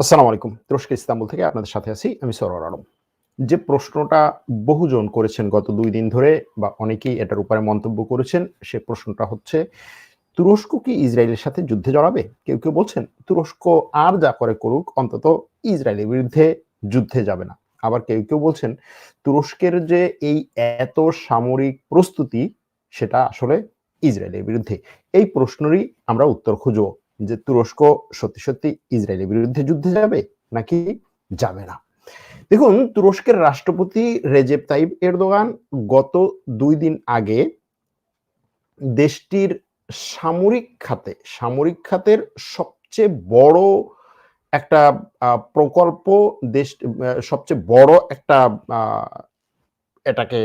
আসসালামু আলাইকুম। তুরস্ক, ইস্তাম্বুল থেকে আপনাদের সাথে আছি, আমি সরোয়ার আলম। যে প্রশ্নটা বহুজন করেছেন গত দুই দিন ধরে বা অনেকেই এটার উপরে মন্তব্য করেছেন, সে প্রশ্নটা হচ্ছে, তুরস্ক কি ইসরায়েলের সাথে যুদ্ধে জড়াবে? কেউ কেউ বলছেন, তুরস্ক আর যা করে করুক, অন্তত ইসরায়েলের বিরুদ্ধে যুদ্ধে যাবে না। আবার কেউ কেউ বলছেন, তুরস্কের যে এই এত সামরিক প্রস্তুতি, সেটা আসলে ইসরায়েলের বিরুদ্ধে। এই প্রশ্নেরই আমরা উত্তর খুঁজব। যে তুরস্ক সত্যি সত্যি ইসরায়েলের বিরুদ্ধে যুদ্ধে যাবে নাকি যাবে না? দেখুন, তুরস্কের রাষ্ট্রপতি রেজেপ তাইব এরদোগান গত দুই দিন আগে দেশটির সামরিক খাতে, সামরিক খাতের সবচেয়ে বড় একটা প্রকল্প দেশ সবচেয়ে বড় একটা এটাকে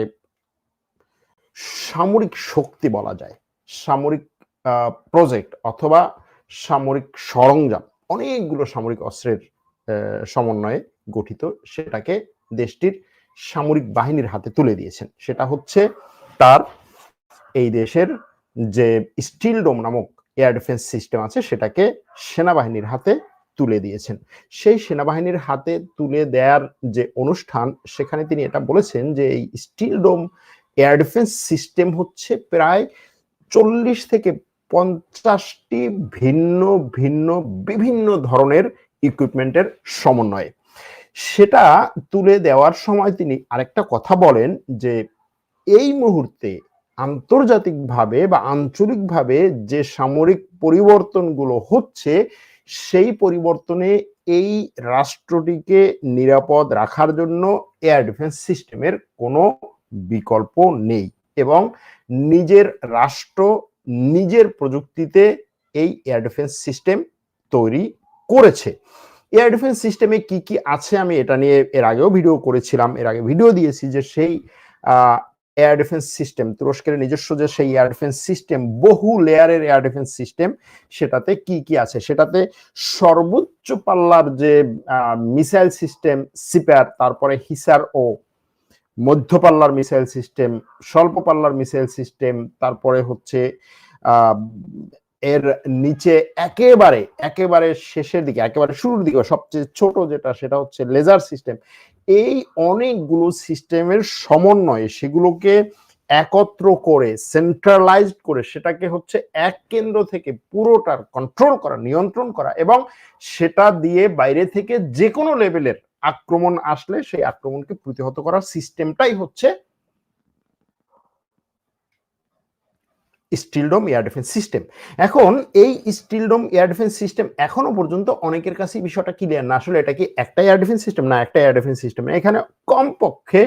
সামরিক শক্তি বলা যায়। সামরিক প্রজেক্ট অথবা সামরিক সরঞ্জাম, অনেকগুলো সামরিক অস্ত্রের সমন্বয়ে গঠিত সেটাকে দেশটির সামরিক বাহিনীর হাতে তুলে দিয়েছেন। সেটা হচ্ছে তার এই দেশের যে স্টিল ডোম নামক এয়ার ডিফেন্স সিস্টেম আছে, সেটাকে সেনাবাহিনীর হাতে তুলে দিয়েছেন। সেই সেনাবাহিনীর হাতে তুলে দেওয়ার যে অনুষ্ঠান, সেখানে তিনি এটা বলেছেন যে এই steel dome air defence system হচ্ছে প্রায় চল্লিশ থেকে পঞ্চাশটি ভিন্ন ভিন্ন, বিভিন্ন ধরনের ইকুইপমেন্টের সমন্বয়ে। সেটা তুলে দেওয়ার সময় তিনি আরেকটা কথা বলেন যে, এই মুহূর্তে আন্তর্জাতিকভাবে বা আঞ্চলিকভাবে যে সামরিক পরিবর্তনগুলো হচ্ছে, সেই পরিবর্তনে এই রাষ্ট্রটিকে নিরাপদ রাখার জন্য এয়ার ডিফেন্স সিস্টেমের কোনো বিকল্প নেই এবং নিজের রাষ্ট্র নিজের প্রযুক্তিতে এই এয়ার ডিফেন্স সিস্টেম তৈরি করেছে। এয়ার ডিফেন্স সিস্টেমে কি কি আছে আমি এটা নিয়ে এর আগেও ভিডিও করেছিলাম। এর আগে ভিডিও দিয়েছি যে সেই এয়ার ডিফেন্স সিস্টেম তুরস্কের নিজস্ব যে সেই এয়ার ডিফেন্স সিস্টেম বহু লেয়ারের এয়ার ডিফেন্স সিস্টেম সেটাতে কি কি আছে? সেটাতে সর্বোচ্চ পাল্লার যে মিসাইল সিস্টেম সিপ্যার তারপরে হিসার ও মধ্য পাল্লার মিসাইল সিস্টেম স্বল্প পাল্লার মিসাইল সিস্টেম, তারপরে হচ্ছে এর নিচে একেবারে একেবারে শেষের দিকে, একেবারে শুরুর দিকে, সবচেয়ে ছোট যেটা, সেটা হচ্ছে লেজার সিস্টেম। এই অনেকগুলো সিস্টেমের সমন্বয়ে সেগুলোকে একত্র করে সেন্ট্রালাইজড করে, সেটাকে হচ্ছে এক কেন্দ্র থেকে পুরোটার কন্ট্রোল করা, নিয়ন্ত্রণ করা এবং সেটা দিয়ে বাইরে থেকে যে কোনো লেভেলের আক্রমণ আসলে সেই আক্রমণকে প্রতিহত করার সিস্টেমটাই হচ্ছে স্টিলডোম এয়ার ডিফেন্স সিস্টেম এখন এই স্টিলডোম এয়ার ডিফেন্স সিস্টেম এখনও পর্যন্ত অনেকের কাছে বিষয়টা ক্লিয়ার না। আসলে এটা কি একটা এয়ার ডিফেন্স সিস্টেম না একটা এয়ার ডিফেন্স সিস্টেম এখানে কমপক্ষে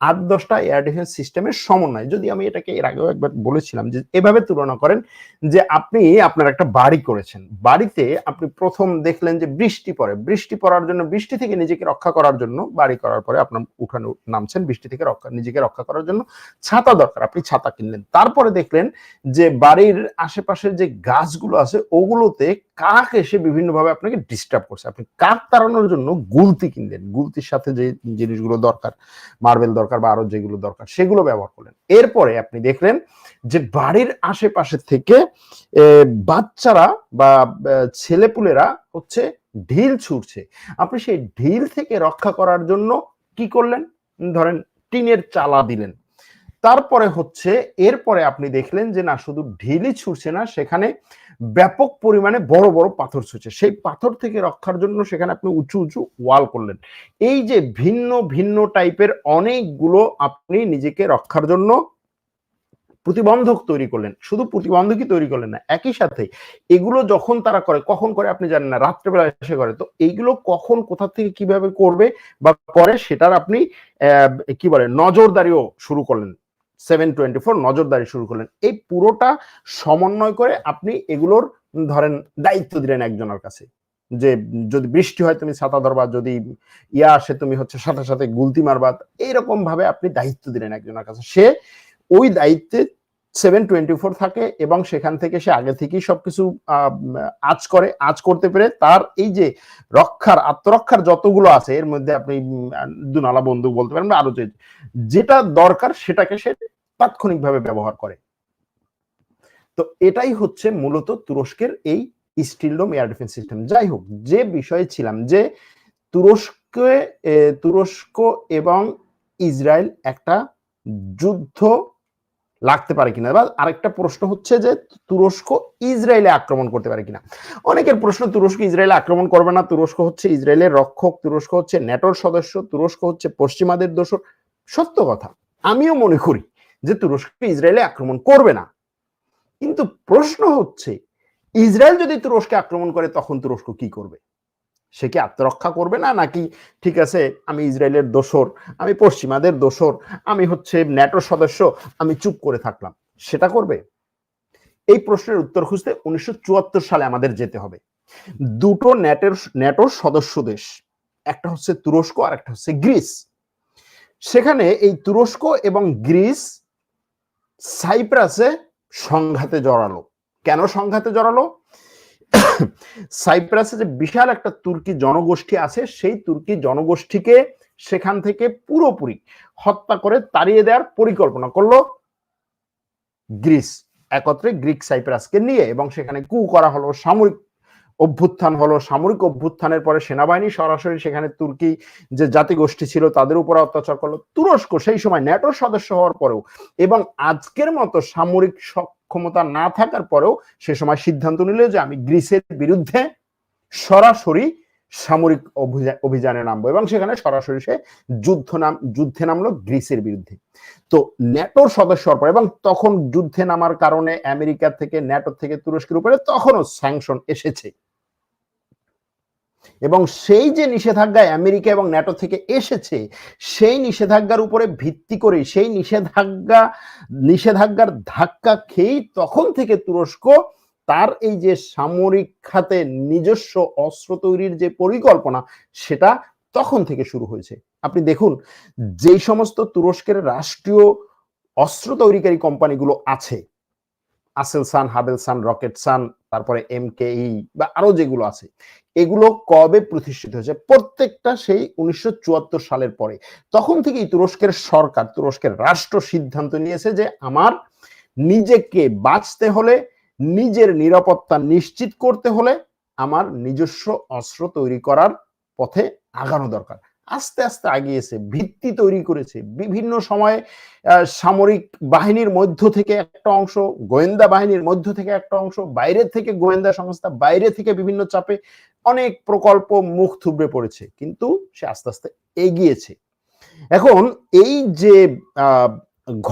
আট দশটা এয়ার ডিফেন্স সিস্টেমের সমন্বয়। যদি আমি এটাকে এর আগেও একবার বলেছিলাম যে এভাবে তুলনা করেন যে আপনি আপনার একটা বাড়ি করেছেন। বাড়িতে আপনি প্রথম দেখলেন যে বৃষ্টি পড়ে। বৃষ্টি পড়ার জন্য, বৃষ্টি থেকে নিজেকে রক্ষা করার জন্য বাড়ি করার পরে আপনার উঠানো নামছেন, বৃষ্টি থেকে রক্ষা, নিজেকে রক্ষা করার জন্য ছাতা দরকার, আপনি ছাতা কিনলেন। তারপরে দেখলেন যে বাড়ির আশেপাশের যে গাছগুলো আছে, ওগুলোতে কাক এসে বিভিন্নভাবে আপনাকে ডিস্টার্ব করছে। আপনি কাক তাড়ানোর জন্য গুলতি কিনলেন। গুলতির সাথে যে জিনিসগুলো দরকার মার্বেল দরকার বা আরও যেগুলো দরকার, সেগুলো ব্যবহার করলেন। এরপরে আপনি দেখলেন যে বাড়ির আশেপাশে থেকে বাচ্চারা বা ছেলেপুলেরা হচ্ছে ঢিল ছুটছে আপনি সেই ঢিল থেকে রক্ষা করার জন্য কি করলেন? ধরেন টিনের চালা দিলেন। তারপরে হচ্ছে, এরপরে আপনি দেখলেন যে না, শুধু ঢিলই ছুটছে না, সেখানে ব্যাপক পরিমাণে বড় বড় পাথর ছুটছে সেই পাথর থেকে রক্ষার জন্য সেখানে আপনি উঁচু উঁচু ওয়াল করলেন। এই যে ভিন্ন ভিন্ন টাইপের অনেকগুলো আপনি নিজেকে রক্ষার জন্য প্রতিবন্ধক তৈরি করলেন। শুধু প্রতিবন্ধকই তৈরি করলেন না, একই সাথে এগুলো যখন তারা করে, কখন করে আপনি জানেন না, রাত্রেবেলা এসে করে। তো এইগুলো কখন, কোথা থেকে কীভাবে করবে বা করে সেটার আপনি কি বলে, নজরদারিও শুরু করলেন। সেভেন টোয়েন্টি ফোর নজরদারি শুরু করলেন। এই পুরোটা সমন্বয় করে আপনি এগুলোর ধরেন দায়িত্ব দিলেন একজনের কাছে। যে যদি বৃষ্টি হয় তুমি ছাতা ধরবা, যদি ইয়া আসে তুমি হচ্ছে সাথে সাথে গুলতি মারবা। এইরকম ভাবে আপনি দায়িত্ব দিলেন একজনের কাছে। সে ওই দায়িত্বে সেভেন টোয়েন্টি ফোর থাকে এবং সেখান থেকে সে আগে থেকেই সবকিছু আজ করে আজ করতে পেরে তার এই যে রক্ষার, আত্মরক্ষার যতগুলো আছে, এর মধ্যে আপনি দুনালা বন্দুক বলতে পারেন আরও যেটা দরকার সেটাকে সে তাৎক্ষণিকভাবে ব্যবহার করে। তো এটাই হচ্ছে মূলত তুরস্কের এই স্টিলডোম এয়ার ডিফেন্স সিস্টেম যাই হোক, যে বিষয়ে ছিলাম যে তুরস্কে তুরস্ক এবং ইসরায়েল একটা যুদ্ধ লাগতে পারে কিনা। বা আরেকটা প্রশ্ন হচ্ছে যে, তুরস্ক ইসরায়েলে আক্রমণ করতে পারে কিনা? অনেকের প্রশ্ন, তুরস্ক ইসরায়েলে আক্রমণ করবে না। তুরস্ক হচ্ছে ইসরায়েলের রক্ষক, তুরস্ক হচ্ছে ন্যাটোর সদস্য, তুরস্ক হচ্ছে পশ্চিমাদের দোষর। সত্য কথা, আমিও মনে করি যে তুরস্ক ইসরায়েলে আক্রমণ করবে না। কিন্তু প্রশ্ন হচ্ছে, ইসরায়েল যদি তুরস্কে আক্রমণ করে, তখন তুরস্ক কি করবে? সে কি আত্মরক্ষা করবে না? নাকি ঠিক আছে, আমি ইসরায়েলের দোসর, আমি পশ্চিমাদের দোসর, আমি হচ্ছে ন্যাটোর সদস্য, আমি চুপ করে থাকলাম। সেটা করবে? এই প্রশ্নের উত্তর খুঁজতে উনিশশো চুয়াত্তর সালে আমাদের যেতে হবে। দুটো ন্যাটের, ন্যাটোর সদস্য দেশ, একটা হচ্ছে তুরস্ক আর একটা হচ্ছে গ্রিস। সেখানে এই তুরস্ক এবং গ্রিস সাইপ্রাসে সংঘাতে জড়ালো। কেন সংঘাতে জড়ালো? সাইপ্রাসে যে বিশাল একটা তুর্কি জনগোষ্ঠী আছে, সেই তুর্কি জনগোষ্ঠীকে সেখান থেকে পুরোপুরি হত্যা করে তাড়িয়ে দেওয়ার পরিকল্পনা করল গ্রিস। একত্রে গ্রিক সাইপ্রাসকে নিয়ে এবং সেখানে কু করা হলো, সামরিক অভ্যুত্থান হলো। সামরিক অভ্যুত্থানের পরে সেনাবাহিনী সরাসরি সেখানে তুর্কি যে জাতিগোষ্ঠী ছিল তাদের উপর অত্যাচার করল। তুরস্ক সেই সময় ন্যাটোর সদস্য হওয়ার পরেও এবং আজকের মতো সামরিক সক্ষমতা না থাকার পরেও সে সময় সিদ্ধান্ত নিল যে আমি গ্রিসের বিরুদ্ধে সরাসরি সামরিক অভিযানে নামবো এবং সেখানে সরাসরি সে যুদ্ধ নাম, যুদ্ধে নামলো গ্রিসের বিরুদ্ধে। তো ন্যাটোর সদস্য হওয়ার পর এবং তখন যুদ্ধে নামার কারণে আমেরিকা থেকে, ন্যাটো থেকে তুরস্কের উপরে তখনও স্যাংশন এসেছে। এবং সেই যে নিষেধাজ্ঞা আমেরিকা এবং ন্যাটো থেকে এসেছে, সেই নিষেধাজ্ঞার উপরে ভিত্তি করে, সেই নিষেধাজ্ঞা, নিষেধাজ্ঞার ধাক্কা খেয়েই তখন থেকে তুরস্ক তার এই যে সামরিক খাতে নিজস্ব অস্ত্র তৈরির যে পরিকল্পনা, সেটা তখন থেকে শুরু হয়েছে। আপনি দেখুন, যেই সমস্ত তুরস্কের রাষ্ট্রীয় অস্ত্র তৈরিকারী কোম্পানিগুলো আছে, আসেলসান, হাবেলসান, রকেটসান তারপরে এম ই বা আরও যেগুলো আছে, এগুলো কবে প্রতিষ্ঠিত হয়েছে? প্রত্যেকটা সেই উনিশশো সালের পরে। তখন থেকেই তুরস্কের সরকার, তুরস্কের রাষ্ট্র সিদ্ধান্ত নিয়েছে যে আমার নিজেকে বাঁচতে হলে, নিজের নিরাপত্তা নিশ্চিত করতে হলে আমার নিজস্ব অস্ত্র তৈরি করার পথে আগানো দরকার। আস্তে আস্তে আগিয়েছে, ভিত্তি তৈরি করেছে। বিভিন্ন সময়ে সামরিক বাহিনীর মধ্য থেকে একটা অংশ, গোয়েন্দা বাহিনীর মধ্য থেকে একটা অংশ বাইরে থেকে গোয়েন্দা সংস্থা, বাইরে থেকে বিভিন্ন চাপে অনেক প্রকল্প মুখ থুবড়ে পড়েছে। কিন্তু সে আস্তে আস্তে এগিয়েছে। এখন এই যে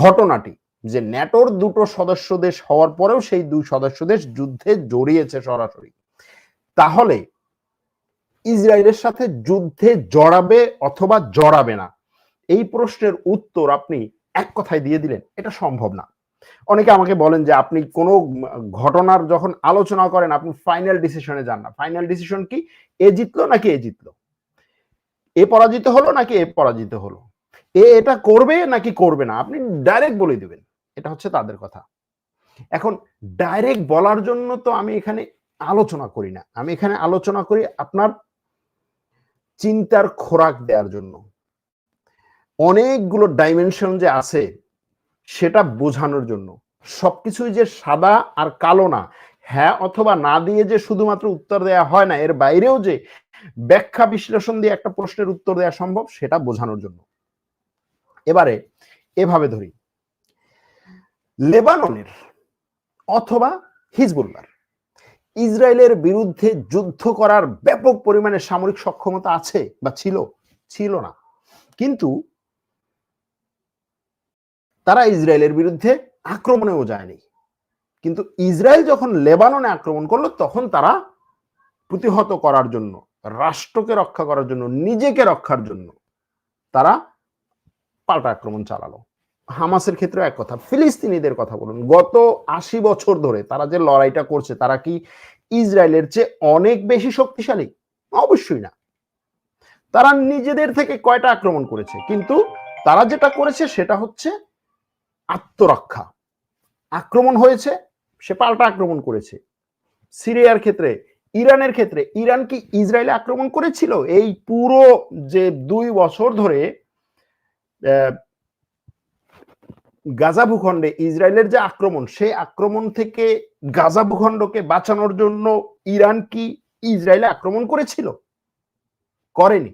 ঘটনাটি, যে ন্যাটোর দুটো সদস্য দেশ হওয়ার পরেও সেই দুই সদস্য দেশ যুদ্ধে জড়িয়েছে সরাসরি, তাহলে ইসরায়েলের সাথে যুদ্ধে জড়াবে অথবা জড়াবে না? এই প্রশ্নের উত্তর আপনি এক কথায় দিয়ে দিলেন, এটা সম্ভব না। অনেকে আমাকে বলেন যে আপনি কোনো ঘটনার যখন আলোচনা করেন, আপনি ফাইনাল ডিসিশনে যান না। ফাইনাল ডিসিশন কি? এ জিতলো নাকি এ জিতলো? এ পরাজিত হলো নাকি এ পরাজিত হলো? এ এটা করবে নাকি করবে না? আপনি ডাইরেক্ট বলে দিবেন। এটা হচ্ছে তাদের কথা। এখন ডাইরেক্ট বলার জন্য তো আমি এখানে আলোচনা করি না। আমি এখানে আলোচনা করি আপনার চিন্তার খোরাক দেওয়ার জন্য। অনেকগুলো ডাইমেনশন যে আছে, সেটা বোঝানোর জন্য। সবকিছুই যে সাদা আর কালো না হ্যাঁ অথবা না দিয়ে যে শুধুমাত্র উত্তর দেওয়া হয় না, এর বাইরেও যে ব্যাখ্যা বিশ্লেষণ দিয়ে একটা প্রশ্নের উত্তর দেওয়া সম্ভব, সেটা বোঝানোর জন্য। এবারে এভাবে ধরি। লেবাননের অথবা হিজবুল্লার ইসরায়েলের বিরুদ্ধে যুদ্ধ করার ব্যাপক পরিমাণে সামরিক সক্ষমতা আছে বা ছিল ছিল না। কিন্তু তারা ইসরায়েলের বিরুদ্ধে আক্রমণেও যায়নি। কিন্তু ইসরায়েল যখন লেবাননে আক্রমণ করল, তখন তারা প্রতিহত করার জন্য, রাষ্ট্রকে রক্ষা করার জন্য, নিজেকে রক্ষার জন্য তারা পাল্টা আক্রমণ চালালো। হামাসের ক্ষেত্রে এক কথা। ফিলিস্তিনিদের কথা বলুন। গত আশি বছর ধরে তারা যে লড়াইটা করছে, তারা কি ইসরায়েলের চেয়ে অনেক বেশি শক্তিশালী? অবশ্যই না। তারা নিজেদের থেকে কয়টা আক্রমণ করেছে? কিন্তু তারা যেটা করেছে, সেটা হচ্ছে আত্মরক্ষা। আক্রমণ হয়েছে, সে পাল্টা আক্রমণ করেছে। সিরিয়ার ক্ষেত্রে, ইরানের ক্ষেত্রে, ইরান কি ইসরায়েলে আক্রমণ করেছিল? এই পুরো যে দুই বছর ধরে গাজা ভূখণ্ডে ইসরায়েলের যে আক্রমণ সেই আক্রমণ থেকে গাজা ভূখণ্ডকে বাঁচানোর জন্য ইরান কি ইসরায়েলে আক্রমণ করেছিল? করেনি।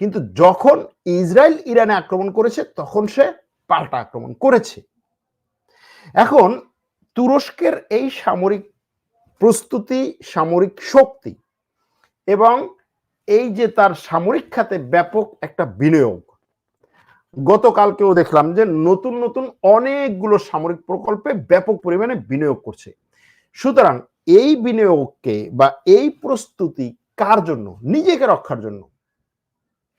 কিন্তু যখন ইসরায়েল ইরানে আক্রমণ করেছে, তখন সে পাল্টা আক্রমণ করেছে। এখন তুরস্কের এই সামরিক প্রস্তুতি, সামরিক শক্তি এবং এই যে তার সামরিক খাতে ব্যাপক একটা বিনিয়োগ গতকালকেও দেখলাম যে নতুন নতুন অনেকগুলো সামরিক প্রকল্পে ব্যাপক পরিমাণে বিনিয়োগ করছে। সুতরাং এই বিনিয়োগকে বা এই প্রস্তুতি কার জন্য? নিজেকে রক্ষার জন্য।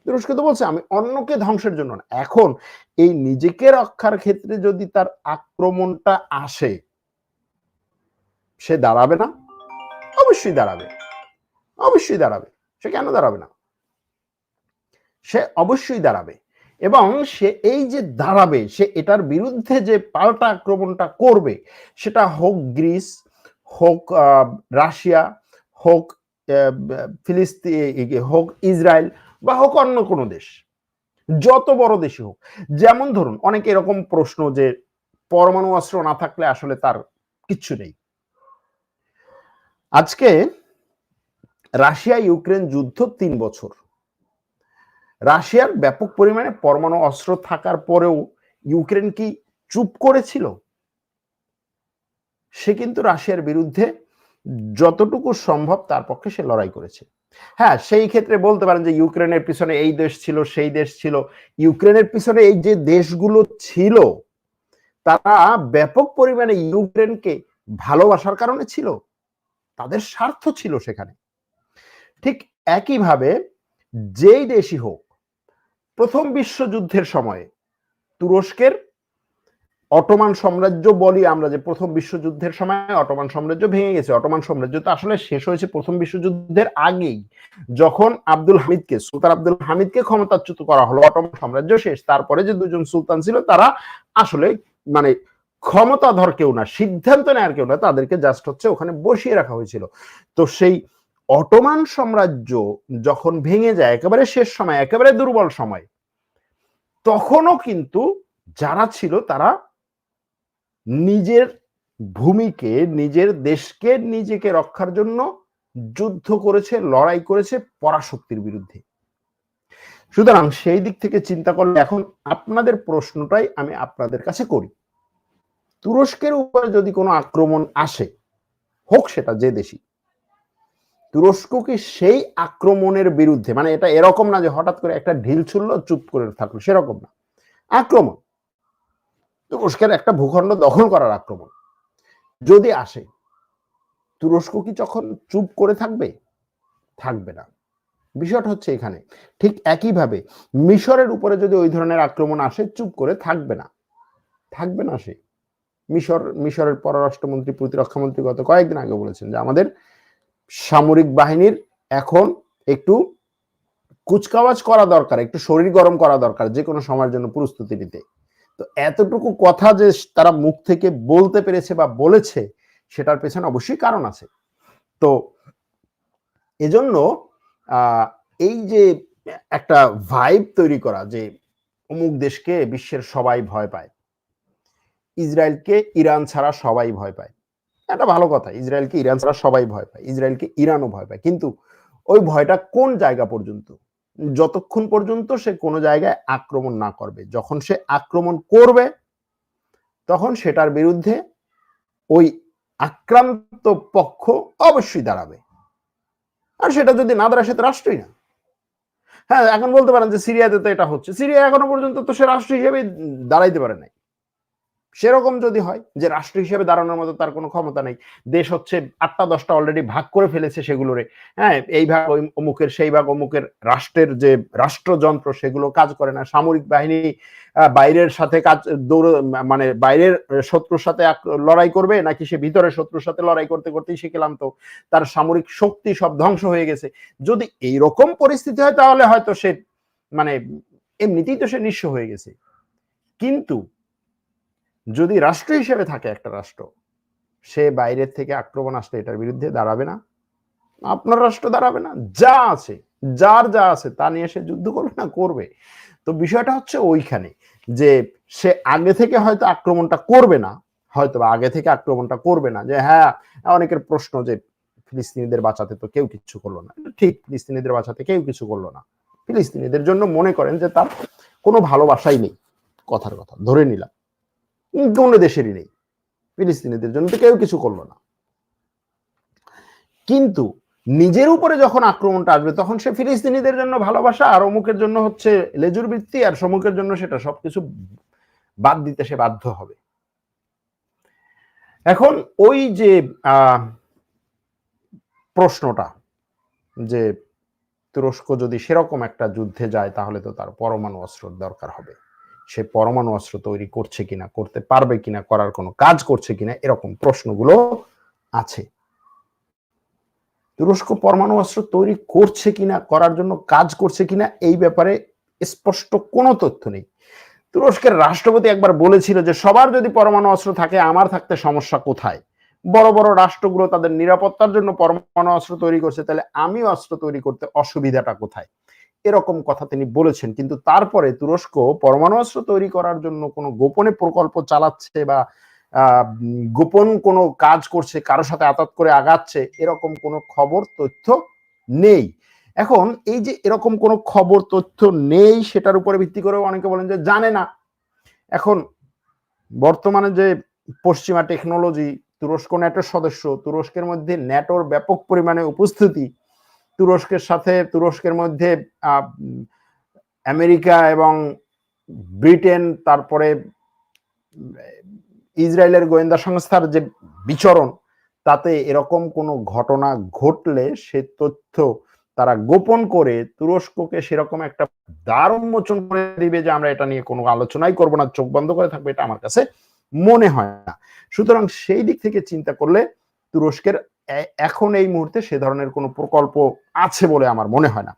তুরস্ক তো বলছে, আমি অন্যকে ধ্বংসের জন্য না। এখন এই নিজেকে রক্ষার ক্ষেত্রে যদি তার আক্রমণটা আসে, সে দাঁড়াবে না? অবশ্যই দাঁড়াবে। অবশ্যই দাঁড়াবে। সে কেন দাঁড়াবে না? সে অবশ্যই দাঁড়াবে। এবং সে এই যে দাঁড়াবে, সে এটার বিরুদ্ধে যে পাল্টা আক্রমণটা করবে, সেটা হোক গ্রিস, হোক রাশিয়া, হোক ফিলিস্তিন হোক ইসরায়েল বা হোক অন্য কোনো দেশ, যত বড় দেশই হোক। যেমন ধরুন, অনেক এরকম প্রশ্ন যে পরমাণু অস্ত্র না থাকলে আসলে তার কিচ্ছু নেই। আজকে রাশিয়া ইউক্রেন যুদ্ধ তিন বছর। রাশিয়ার ব্যাপক পরিমাণে পরমাণু অস্ত্র থাকার পরেও ইউক্রেন কি চুপ করেছিল? সে কিন্তু রাশিয়ার বিরুদ্ধে যতটুকু সম্ভব তার পক্ষে সে লড়াই করেছে। হ্যাঁ সেই ক্ষেত্রে বলতে পারেন যে ইউক্রেনের পিছনে এই দেশ ছিল, সেই দেশ ছিল। ইউক্রেনের পিছনে এই যে দেশগুলো ছিল, তারা ব্যাপক পরিমাণে ইউক্রেনকে ভালোবাসার কারণে ছিল। তাদের স্বার্থ ছিল সেখানে। ঠিক একইভাবে যেই দেশই হোক প্রথম বিশ্বযুদ্ধের সময়ে তুরস্কের অটোমান সাম্রাজ্য বলি আমরা যে প্রথম বিশ্বযুদ্ধের সময় অটোমান সাম্রাজ্য ভেঙে গেছে। অটোমান সাম্রাজ্য তো আসলে শেষ হয়েছে প্রথম বিশ্বযুদ্ধের আগেই। যখন আব্দুল হামিদকে, সুলতান আব্দুল হামিদকে ক্ষমতাচ্যুত করা হলো, অটোমান সাম্রাজ্য শেষ। তারপরে যে দুজন সুলতান ছিল, তারা আসলে মানে ক্ষমতাধর কেউ না, সিদ্ধান্ত নেওয়ার কেউ না, তাদেরকে জাস্ট হচ্ছে ওখানে বসিয়ে রাখা হয়েছিল। তো সেই অটোমান সাম্রাজ্য যখন ভেঙে যায়, একেবারে শেষ সময়, একেবারে দুর্বল সময়, তখনও কিন্তু যারা ছিল তারা নিজের ভূমিকে, নিজের দেশকে, নিজেকে রক্ষার জন্য যুদ্ধ করেছে, লড়াই করেছে পরাশক্তির বিরুদ্ধে। সুতরাং সেই দিক থেকে চিন্তা করলে এখন আপনাদের প্রশ্নটাই আমি আপনাদের কাছে করি। তুরস্কের উপরে যদি কোনো আক্রমণ আসে, হোক সেটা যে দেশি তুরস্ক কি সেই আক্রমণের বিরুদ্ধে মানে এটা এরকম না যে হঠাৎ করে একটা ঢিল ছুড়লো, চুপ করে থাকল, সেরকম না। আক্রমণ। তুরস্কের একটা ভূখণ্ড দখল করার আক্রমণ। যদি আসে, তুরস্ক কি যখন চুপ করে থাকবে? থাকবে না। বিষয়টা হচ্ছে এখানে, ঠিক একইভাবে মিশরের উপরে যদি ওই ধরনের আক্রমণ আসে, চুপ করে থাকবে না। থাকবে না সে। মিশর, মিশরের পররাষ্ট্রমন্ত্রী, প্রতিরক্ষামন্ত্রী গত কয়েকদিন আগে বলেছেন যে আমাদের সামরিক বাহিনীর এখন একটু কুচকাওয়াজ করা দরকার, একটু শরীর গরম করা দরকার যে কোনো সময়ের জন্য প্রস্তুতি নিতে। তো এতটুকু কথা যে তারা মুখ থেকে বলতে পেরেছে বা বলেছে, সেটার পেছনে অবশ্যই কারণ আছে। তো এজন্য এই যে একটা ভাইব তৈরি করা যে অমুক দেশকে বিশ্বের সবাই ভয় পায়, ইসরায়েলকে ইরান ছাড়া সবাই ভয় পায় এটা ভালো কথা, ইসরায়েলকে ইরান ছাড়া সবাই ভয় পায়, ইসরায়েলকে ইরানও ভয় পায়। কিন্তু ওই ভয়টা কোন জায়গা পর্যন্ত? যতক্ষণ পর্যন্ত সে কোনো জায়গায় আক্রমণ না করবে, যখন সে আক্রমণ করবে, তখন সেটার বিরুদ্ধে ওই আক্রান্ত পক্ষ অবশ্যই দাঁড়াবে। আর সেটা যদি না দাঁড়ায় সেটা রাষ্ট্রই না। হ্যাঁ এখন বলতে পারেন যে সিরিয়াতে তো এটা হচ্ছে, সিরিয়া এখনও পর্যন্ত তো সে রাষ্ট্র হিসেবে দাঁড়াইতে পারে নাই। সেরকম যদি হয় যে রাষ্ট্র হিসেবে দাঁড়ানোর মতো তার কোনো ক্ষমতা নেই, দেশ হচ্ছে আটটা দশটা অলরেডি ভাগ করে ফেলেছে সেগুলোরে। হ্যাঁ এই ভাগ ওই অমুকের, সেই ভাগ অমুকের রাষ্ট্রের যে রাষ্ট্রযন্ত্র সেগুলো কাজ করে না। সামরিক বাহিনী বাইরের সাথে কাজ, দৌড় মানে বাইরের শত্রুর সাথে লড়াই করবে নাকি সে ভিতরের শত্রুর সাথে লড়াই করতে করতেই সে ক্লান্ত? তার সামরিক শক্তি সব ধ্বংস হয়ে গেছে। যদি এই রকম পরিস্থিতি হয় তাহলে হয়তো সে মানে এমনিতেই তো সে নিঃস্ব হয়ে গেছে। কিন্তু যদি রাষ্ট্র হিসেবে থাকে একটা রাষ্ট্র, সে বাইরের থেকে আক্রমণ আসলে এটার বিরুদ্ধে দাঁড়াবে না। আপনার রাষ্ট্র দাঁড়াবে না। যা আছে, যার যা আছে, তা নিয়ে সে যুদ্ধ করবে না, করবে। তো বিষয়টা হচ্ছে ওইখানে যে সে আগে থেকে হয়তো আক্রমণটা করবে না, হয়তো আগে থেকে আক্রমণটা করবে না যে হ্যাঁ অনেকের প্রশ্ন যে, ফিলিস্তিনিদের বাঁচাতে তো কেউ কিছু করল না। ঠিক, ফিলিস্তিনিদের বাঁচাতে কেউ কিছু করল না। ফিলিস্তিনিদের জন্য মনে করেন যে, তার কোনো ভালোবাসাই নেই। কথার কথা, ধরে নিলাম। কোনো দেশেরই নেই। ফিলিস্তিনিদের জন্য তো কেউ কিছু করল না। কিন্তু নিজের উপরে যখন আক্রমণটা আসবে, তখন সে ফিলিস্তিনিদের জন্য ভালোবাসা আর অমুকের জন্য হচ্ছে লেজুর বৃত্তি, আর সমুখের জন্য সেটা সবকিছু বাদ দিতে সে বাধ্য হবে। এখন ওই যে প্রশ্নটা যে তুরস্ক যদি সেরকম একটা যুদ্ধে যায়, তাহলে তো তার পরমাণু অস্ত্র দরকার হবে। সে পরমাণু অস্ত্র তৈরি করছে কিনা, করতে পারবে কিনা, করার কোনো কাজ করছে কিনা, এরকম প্রশ্নগুলো আছে। তুরস্ক পরমাণু অস্ত্র তৈরি করছে কিনা, করার জন্য কাজ করছে কিনা, এই ব্যাপারে স্পষ্ট কোনো তথ্য নেই। তুরস্কের রাষ্ট্রপতি একবার বলেছিল যে, সবার যদি পরমাণু অস্ত্র থাকে, আমার থাকতে সমস্যা কোথায়? বড় বড় রাষ্ট্রগুলো তাদের নিরাপত্তার জন্য পরমাণু অস্ত্র তৈরি করছে, তাহলে আমি অস্ত্র তৈরি করতে অসুবিধাটা কোথায়? এরকম কথা তিনি বলেছেন। কিন্তু তারপরে তুরস্ক পরমাণু অস্ত্র তৈরি করার জন্য কোনো গোপনে প্রকল্প চালাচ্ছে বা গোপন কোনো কাজ করছে কারোর সাথে আতাত করে আগাচ্ছে, এরকম কোনো খবর, তথ্য নেই। এখন এই যে এরকম কোনো খবর, তথ্য নেই, সেটার উপরে ভিত্তি করে অনেকে বলেন যে জানে না। এখন বর্তমানে যে পশ্চিমা টেকনোলজি, তুরস্ক ন্যাটোর সদস্য, তুরস্কের মধ্যে ন্যাটোর ব্যাপক পরিমাণে উপস্থিতি তুরস্কের সাথে, তুরস্কের মধ্যে আমেরিকা এবং ব্রিটেন, তারপরে ইসরায়েলের গোয়েন্দা সংস্থার যে বিচরণ, তাতে এরকম কোনো ঘটনা ঘটলে সে তথ্য তারা গোপন করে তুরস্ককে সেরকম একটা দ্বার উন্মোচন করে দিবে যে আমরা এটা নিয়ে কোনো আলোচনাই করব না, চোখ বন্ধ করে থাকবে, এটা আমার কাছে মনে হয় না। সুতরাং সেই দিক থেকে চিন্তা করলে তুরস্কের এখন এই মুহূর্তে সে ধরনের কোনো প্রকল্প আছে বলে আমার মনে হয় না।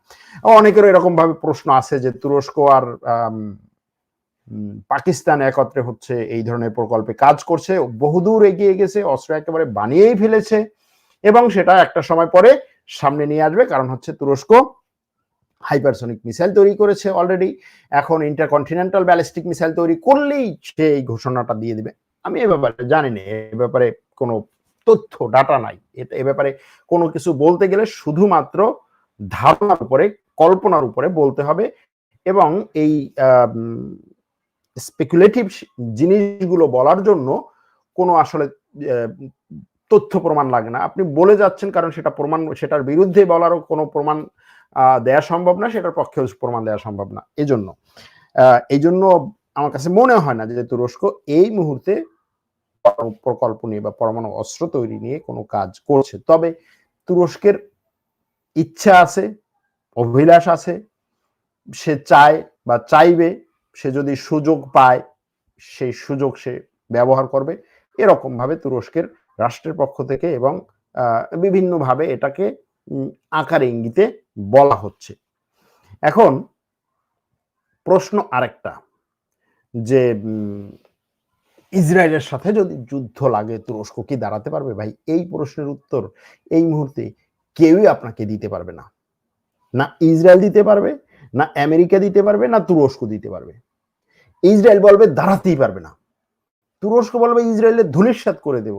অনেকেরও এরকম ভাবে প্রশ্ন আছে যে তুরস্ক আর পাকিস্তান একত্রে হচ্ছে এই ধরনের প্রকল্পে কাজ করছে। বহুদূর এগিয়ে গেছে, অস্ত্র একেবারে বানিয়েই ফেলেছে এবং সেটা একটা সময় পরে সামনে নিয়ে আসবে, কারণ হচ্ছে তুরস্ক হাইপারসনিক মিসাইল তৈরি করেছে অলরেডি এখন ইন্টারকন্টিনেন্টাল ব্যালিস্টিক মিসাইল তৈরি করলেই সে এই ঘোষণাটা দিয়ে দিবে। আমি এ ব্যাপারে জানি না, এ ব্যাপারে কোনো তথ্য ডাটা নাই। এ ব্যাপারে কোনো কিছু বলতে গেলে শুধুমাত্র ধারণার উপরে, কল্পনার উপরে বলতে হবে এবং এই স্পেকুলেটিভ জিনিসগুলো বলার জন্য কোনো আসলে তথ্য প্রমাণ লাগে না। আপনি বলে যাচ্ছেন কারণ সেটা প্রমাণ, সেটার বিরুদ্ধে বলারও কোনো প্রমাণ দেয়া সম্ভব না, সেটার পক্ষে প্রমাণ দেওয়া সম্ভব না। এজন্য জন্য এই জন্য আমার কাছে মনে হয় না যে তুরস্ক এই মুহূর্তে প্রকল্প নিয়ে বা পরমাণু অস্ত্র তৈরি নিয়ে কোনো কাজ করছে। তবে তুরস্কের ইচ্ছা আছে, অভিলাষ আছে, সে চায় বা চাইবে, সে যদি সুযোগ পায়, সেই সুযোগ সে ব্যবহার করবে। এরকম ভাবে তুরস্কের রাষ্ট্রের পক্ষ থেকে এবং বিভিন্নভাবে এটাকে আকার ইঙ্গিতে বলা হচ্ছে। এখন প্রশ্ন আরেকটা, যে ইসরায়েলের সাথে যদি যুদ্ধ লাগে, তুরস্ক কি দাঁড়াতে পারবে? ভাই, এই প্রশ্নের উত্তর এই মুহূর্তে কেউই আপনাকে দিতে পারবে না। না ইসরায়েল দিতে পারবে, না আমেরিকা দিতে পারবে, না তুরস্ক দিতে পারবে। ইসরায়েল বলবে, দাঁড়াতেই পারবে না। তুরস্ক বলবে ইসরায়েলের ধুলিস্বাদ করে দেব।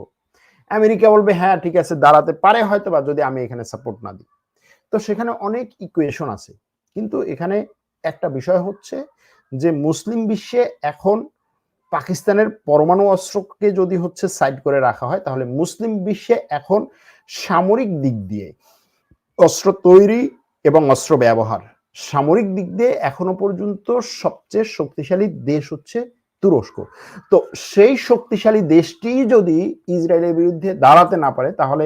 আমেরিকা বলবে হ্যাঁ ঠিক আছে, দাঁড়াতে পারে হয়তো বা যদি আমি এখানে সাপোর্ট না দিই। তো সেখানে অনেক ইকুয়েশন আছে। কিন্তু এখানে একটা বিষয় হচ্ছে যে, মুসলিম বিশ্বে এখন পাকিস্তানের পরমাণু অস্ত্রকে যদি হচ্ছে সাইড করে রাখা হয়, তাহলে মুসলিম বিশ্বে এখন সামরিক দিক দিয়ে অস্ত্র তৈরি এবং অস্ত্র ব্যবহার, সামরিক দিক দিয়ে এখনও পর্যন্ত সবচেয়ে শক্তিশালী দেশ হচ্ছে তুরস্ক। তো সেই শক্তিশালী দেশটি যদি ইসরায়েলের বিরুদ্ধে দাঁড়াতে না পারে, তাহলে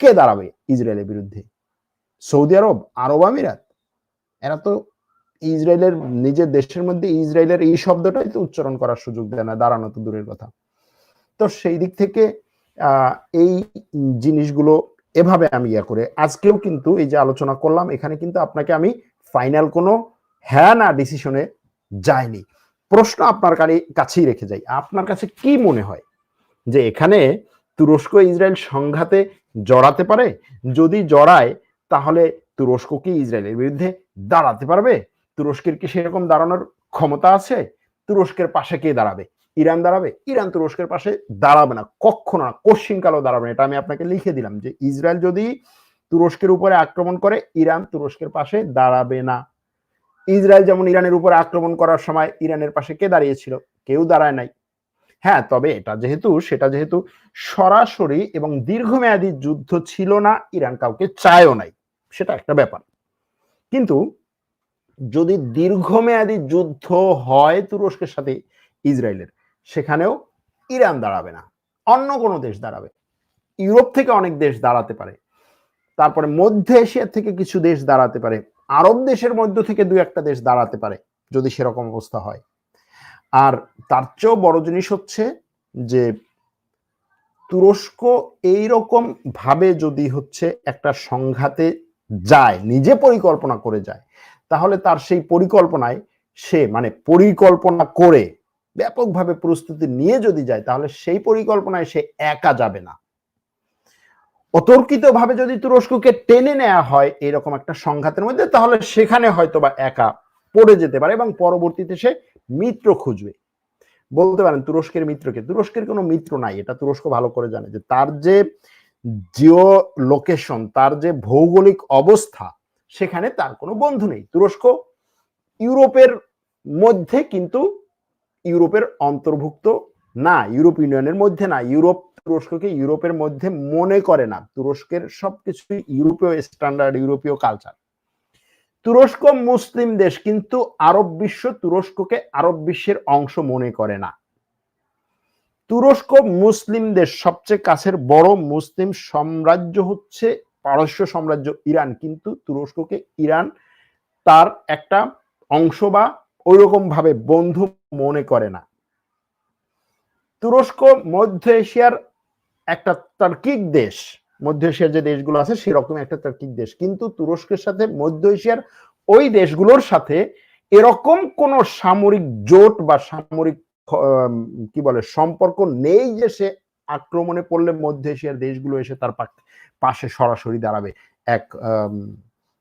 কে দাঁড়াবে ইসরায়েলের বিরুদ্ধে? সৌদি আরব আরব আমিরাত? এরা তো ইসরায়েলের নিজের দেশের মধ্যে ইসরায়েলের এই শব্দটাই তো উচ্চারণ করার সুযোগ দেয় না, দাঁড়ানো তো দূরের কথা। তো সেই দিক থেকে এই জিনিসগুলো এভাবে আমি ইয়া করে, আজকেও কিন্তু এই যে আলোচনা করলাম, এখানে কিন্তু আপনাকে আমি ফাইনাল কোনো হ্যাঁ না ডিসিশনে যায়নি প্রশ্ন আপনার কাছেই রেখে যাই। আপনার কাছে কি মনে হয় যে এখানে তুরস্ক ইসরায়েল সংঘাতে জড়াতে পারে? যদি জড়ায়, তাহলে তুরস্ক কি ইসরায়েলের বিরুদ্ধে দাঁড়াতে পারবে? তুরস্কের কি সেরকম দাঁড়ানোর ক্ষমতা আছে? তুরস্কের পাশে কে দাঁড়াবে? ইরান দাঁড়াবে? ইরান তুরস্কের পাশে দাঁড়াবে না কখনো না কোশ্চিনকালও দাঁড়াবে না। এটা আমি আপনাকে লিখে দিলাম যে ইসরায়েল যদি তুরস্কের উপরে আক্রমণ করে, ইরান তুরস্কের পাশে দাঁড়াবে না। ইসরায়েল যেমন ইরানের উপরে আক্রমণ করার সময় ইরানের পাশে কে দাঁড়িয়েছিল? কেউ দাঁড়ায় নাই। হ্যাঁ তবে এটা যেহেতু, সেটা যেহেতু সরাসরি এবং দীর্ঘমেয়াদী যুদ্ধ ছিল না, ইরান কাউকে চায়ও নাই। সেটা একটা ব্যাপার। কিন্তু যদি দীর্ঘমেয়াদী যুদ্ধ হয় তুরস্কের সাথে ইসরায়েলের, সেখানেও ইরান দাঁড়াবে না। অন্য কোনো দেশ দাঁড়াবে। ইউরোপ থেকে অনেক দেশ দাঁড়াতে পারে। তারপরে মধ্য এশিয়া থেকে কিছু দেশ দাঁড়াতে পারে। আরব দেশের মধ্য থেকে দু একটা দেশ দাঁড়াতে পারে, যদি সেরকম অবস্থা হয়। আর তার চেয়েও বড় জিনিস হচ্ছে যে, তুরস্ক এইরকম ভাবে যদি হচ্ছে একটা সংঘাতে যায়, নিজে পরিকল্পনা করে যায় তাহলে তার সেই পরিকল্পনায় সে মানে পরিকল্পনা করে ব্যাপকভাবে প্রস্তুতি নিয়ে যদি যায়, তাহলে সেই পরিকল্পনায় সে একা যাবে না। অতর্কিত ভাবে যদি তুরস্ককে টেনে নেওয়া হয় এরকম একটা সংঘাতের মধ্যে, তাহলে সেখানে হয়তো বা একা পড়ে যেতে পারে এবং পরবর্তীতে সে মিত্র খুঁজবে। বলতে পারেন তুরস্কের মিত্রকে তুরস্কের কোনো মিত্র নাই, এটা তুরস্ক ভালো করে জানে যে তার যে জিও লোকেশন তার যে ভৌগোলিক অবস্থা সেখানে তার কোনো বন্ধু নেই। তুরস্ক ইউরোপের মধ্যে কিন্তু ইউরোপের অন্তর্ভুক্ত না, ইউরোপ ইউনিয়নের মধ্যে না। ইউরোপ তুরস্ককে ইউরোপের মধ্যে মনে করে না। তুরস্কের সবকিছু ইউরোপীয় স্ট্যান্ডার্ড, ইউরোপীয় কালচার। তুরস্ক মুসলিম দেশ কিন্তু আরব বিশ্ব তুরস্ককে আরব বিশ্বের অংশ মনে করে না। তুরস্ক মুসলিম দেশ সবচেয়ে কাছের বড় মুসলিম সাম্রাজ্য হচ্ছে পারস্য সাম্রাজ্য ইরান, কিন্তু তুরস্ককে ইরান তার একটা অংশ বা ওইরকম ভাবে বন্ধু মনে করে না। তুরস্ক, মধ্য এশিয়ার একটা তার্কিক দেশ। মধ্য এশিয়ার যে দেশগুলো আছে সেরকম একটা তার্কিক দেশ। কিন্তু তুরস্কের সাথে মধ্য এশিয়ার ওই দেশগুলোর সাথে এরকম কোন সামরিক জোট বা সামরিক কি বলে, সম্পর্ক নেই যে সে আক্রমণে পড়লে মধ্য এশিয়ার দেশগুলো এসে তার পাশে সরাসরি দাঁড়াবে এক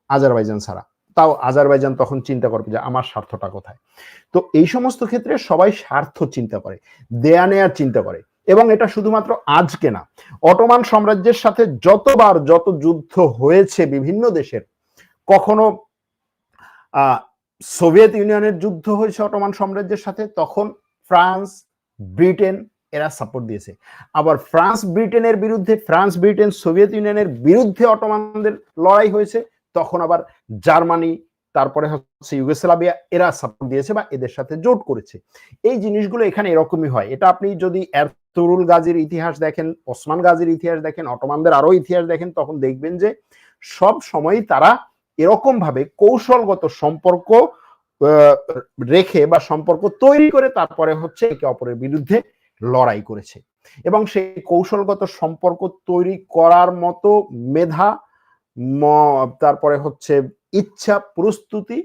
আজারবাইজান ছাড়া। তাও আজারবাইজান তখন চিন্তা করবে যে আমার স্বার্থটা কোথায়? তো এই সমস্ত ক্ষেত্রে সবাই স্বার্থ চিন্তা করে, দেয়া নেয়ার চিন্তা করে এবং এটা শুধুমাত্র আজকে না, অটোমান সাম্রাজ্যের সাথে যতবার যত যুদ্ধ হয়েছে বিভিন্ন দেশের, কখনো সোভিয়েত ইউনিয়নের যুদ্ধ হয়েছে অটোমান সাম্রাজ্যের সাথে, তখন ফ্রান্স, ব্রিটেন এরা সাপোর্ট দিয়েছে। আবার ফ্রান্স ব্রিটেনের বিরুদ্ধে, ফ্রান্স, ব্রিটেন, সোভিয়েত ইউনিয়নের বিরুদ্ধে অটোমানদের লড়াই হয়েছে। তখন আবার জার্মানি, তারপরে হচ্ছে ইউগোস্লাভিয়া, এরা সাপোর্ট দিয়েছে বা এদের সাথে জোট করেছে। এই জিনিসগুলো এখানে এরকমই হয়। এটা আপনি যদি এরতুরুল গাজীর ইতিহাস দেখেন, ওসমান গাজীর ইতিহাস দেখেন, অটোমানদের আরও ইতিহাস দেখেন, তখন দেখবেন যে সব সময় তারা এরকম ভাবে কৌশলগত সম্পর্ক রেখে বা সম্পর্ক তৈরি করে তারপরে হচ্ছে একে অপরের বিরুদ্ধে লড়াই করেছে। এবং সেই কৌশলগত সম্পর্ক তৈরি করার মতো মেধা তারপরে হচ্ছে ইচ্ছা, প্রস্তুতি,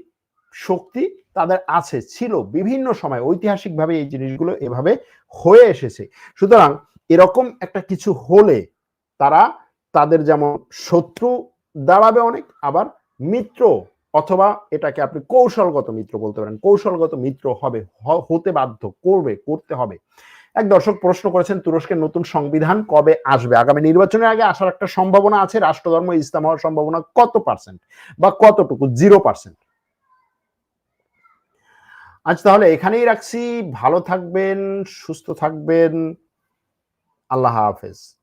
শক্তি তাদের আছে, ছিল বিভিন্ন সময়। ঐতিহাসিকভাবে এই জিনিসগুলো এভাবে হয়ে এসেছে। সুতরাং এরকম একটা কিছু হলে তারা তাদের যেমন শত্রু দাঁড়াবে অনেক, আবার মিত্র অথবা এটাকে আপনি কৌশলগত মিত্র বলতে পারেন। কৌশলগত মিত্র হবে হতে বাধ্য, করবে, করতে হবে। এক দর্শক প্রশ্ন করেছেন, তুরস্কের নতুন সংবিধান কবে আসবে? আগামী নির্বাচনের আগে আসার একটা সম্ভাবনা আছে, রাষ্ট্রধর্ম, ইসলাম হওয়ার সম্ভাবনা কত পার্সেন্ট বা কতটুকু? জিরো পার্সেন্ট আচ্ছা তাহলে এখানেই রাখছি। ভালো থাকবেন, সুস্থ থাকবেন। আল্লাহ হাফেজ।